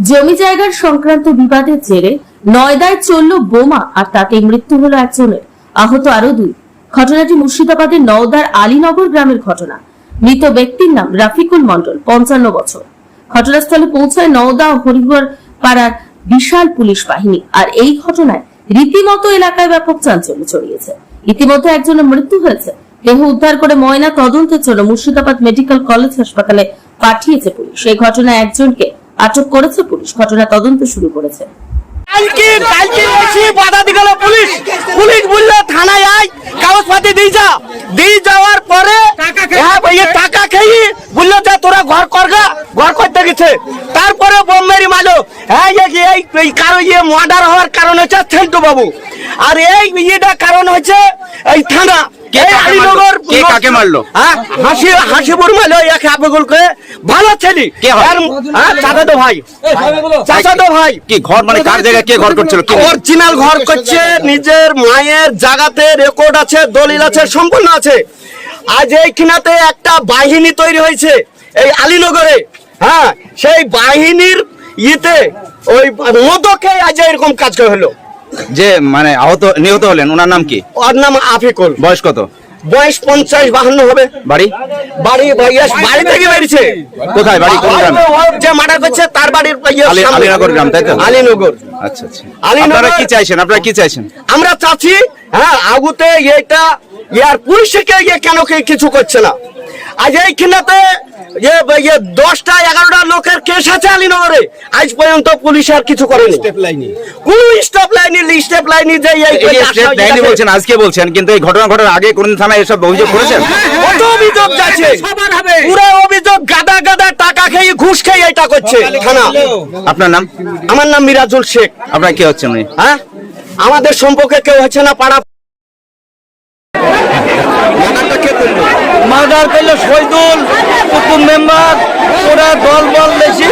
জমি জায়গার সংক্রান্ত বিবাদের জেরে নয়দায় চলল বোমা আর তাতে মৃত্যু হলো একজনের। আহত আরও দুই। ঘটনাটি মুর্শিদাবাদের নওদার আলীনগর গ্রামের ঘটনা। মৃত ব্যক্তির নাম রাফিকুল মন্ডল পঞ্চান্ন বছর। ঘটনাস্থলে পৌঁছায় নওদা ও হরিহর পাড়ার বিশাল পুলিশ বাহিনী আর এই ঘটনায় রীতিমতো এলাকায় ব্যাপক চাঞ্চল্য ছড়িয়েছে। ইতিমধ্যে একজনের মৃত্যু হয়েছে। দেহ উদ্ধার করে ময়না তদন্তের জন্য মুর্শিদাবাদ মেডিকেল কলেজ হাসপাতালে পাঠিয়েছে পুলিশ। এই ঘটনায় একজনকে আটক করেছে পুলিশ। ঘটনা তদন্ত শুরু করেছে। কালকে কালকে এসে বাধা দিগেল পুলিশ পুলিশ বলল থানায় আয় কাগজপাতি দিয়ে যা। দিয়ে যাওয়ার পরে হ্যাঁ ইয়ে টাকা খেয়ে বলল যে তোরা ঘর করগা ঘর করতে গেছে। তারপরে বোম্বেরি মালো হ্যাঁ যে এই এই কারও ইয়ে মার্ডার হওয়ার কারণ হচ্ছে সেন্টু বাবু আর এই ইয়েটা কারণ হচ্ছে এই থানা। কে? আলীনগর কে কাকে মারলো? হ্যাঁ? হাসি হাসিপুর মারলো এক ভালো ছেলে। কে হয়? আর, চাচাতো ভাই। চাচাতো ভাই। কি ঘর মানে কার জায়গায় কে ঘর করছিল? কি অরিজিনাল ঘর করছে নিজের মায়ের জায়গাতে রেকর্ড আছে দলিল আছে সম্পূর্ণ আছে। আজ এইখানাতে একটা বাহিনী তৈরি হয়েছে এই আলীনগরে। হ্যাঁ সেই বাহিনীর ইতে ওই মদকে আজ এরকম কাজ করে হলো। যে মানে আহত নিহত হলেন ওনার নাম কি? ওর নাম আফিকুল। বয়স কত? বয়স পঞ্চাশ বাহান্ন হবে। বাড়ি? বাড়ি বাড়ি থেকে বেরিয়েছে। কোথায় বাড়ি? কোন গ্রামে? যে মার্ডার করছে তার বাড়ির ইয়ে। আলীনগর গ্রাম, তাই তো? আলীনগর। আচ্ছা আচ্ছা। আপনারা কি চাইছেন? আপনারা কি চাইছেন? আমরা চাচ্ছি হ্যাঁ আগুতে এটা ইয়ার পুলিশকে ইয়ে কেন কিছু করছে না? আজ এইখানেতে ইয়ে ইয়ে দশটা এগারোটা লোকের কেস আছে আলীনগরে। আজ পর্যন্ত পুলিশ আর কিছু করেনি। কোন স্টপ লাইনি স্টেপ লাইনি যে এই- এই এই যে আশা- স্টেপ দেয়নি বলছেন আজকে বলছেন কিন্তু এই ঘটনা ঘটার আগে কোনদিন থানায় এসব অভিযোগ করেছেন? কত অভিযোগ যাচ্ছে? পুরো অভিযোগ গাদা গাদা টাকা খেয়ে ঘুষ খেয়ে এটা করছে থানা। আপনার নাম? আমার নাম মিরাজুল শেখ। আপনার কি হচ্ছেন হ্যাঁ? আমাদের সম্পর্কে কেউ হচ্ছে না পাড়া মার্ডার করল শহীদুল, কুতুব মেম্বার ওরা দল বল বেশি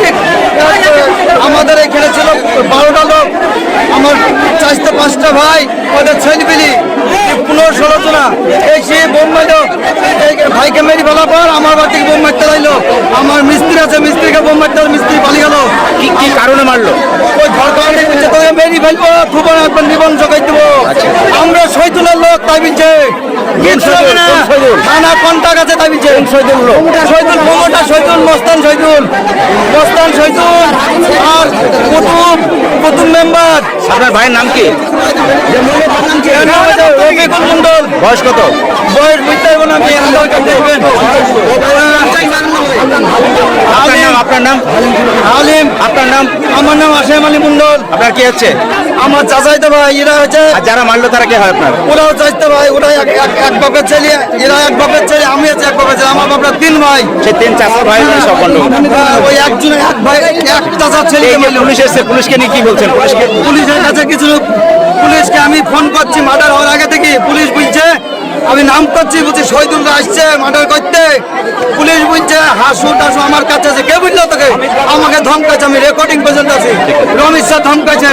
আমাদের এখানে ছিল বারোটা লোক। আমার চারটে, পাঁচটা ভাই, ওদের ছেলেপিলি পনেরো, ষোলো জনা। এসে বোম মারলো ভাইকে মেরি ফেলার পর আমার বাড়ি থেকে বোম মারতে লাইলো আমার মিস্ত্রি আছে মিস্ত্রিকে বোম মারতে হলো, মিস্ত্রি পালিয়ে গেল কি কি কারণে মারলো ওই ঘর কাউন্টি বলছে তোকে মেরি থুবন একবার নিবন জগাই দেবো। আমরা শহীদুলের লোক তাই না। থানা কন্টাক্ট আছে তাই বলছে। শহীদুল লোক। শহীদুল প্রমোটা শহীদুল মস্তান শহীদুল। মস্তান শহীদুল আর কুতুব কুতুব মেম্বার। আপনার ভাইয়ের নাম কি? মন্ডল বয়স কত? বয়স বুঝতে পারব না। আপনার নাম আপনার নাম? আলিম। আপনার নাম? আমার নাম আসেম আলী মন্ডল আপনার কি হচ্ছে? আমার চাচাইতে ভাই এরা হচ্ছে যারা মারলো তারা কে হয় আপনার? ওরাও চাইতে ভাই ওরা এক বাপের ছেলে এরা এক বাপের ছেলে আমি হচ্ছে এক বাপের ছেলে আমার বাপরা তিন ভাই। সেই তিন চাষা ভাই সব হ্যাঁ, ওই একজন এক ভাই এক চাচার ছেলে পুলিশ এসছে পুলিশকে নিয়ে কি বলছেন? পুলিশকে পুলিশের কাছে কিছু লোক পুলিশকে আমি ফোন করছি মার্ডার হওয়ার আগে থেকে। পুলিশ বলছে আমি নাম করছি বলছি শহীদুলরা আসছে মার্ডার করতে। পুলিশ বলছে হাসু টাসু আমার কাছে আছে। কে বুঝলো তোকে? আমাকে ধমকাচ্ছে আমি রেকর্ডিং পর্যন্ত আছি। রমেশ স্যার ধমকাছে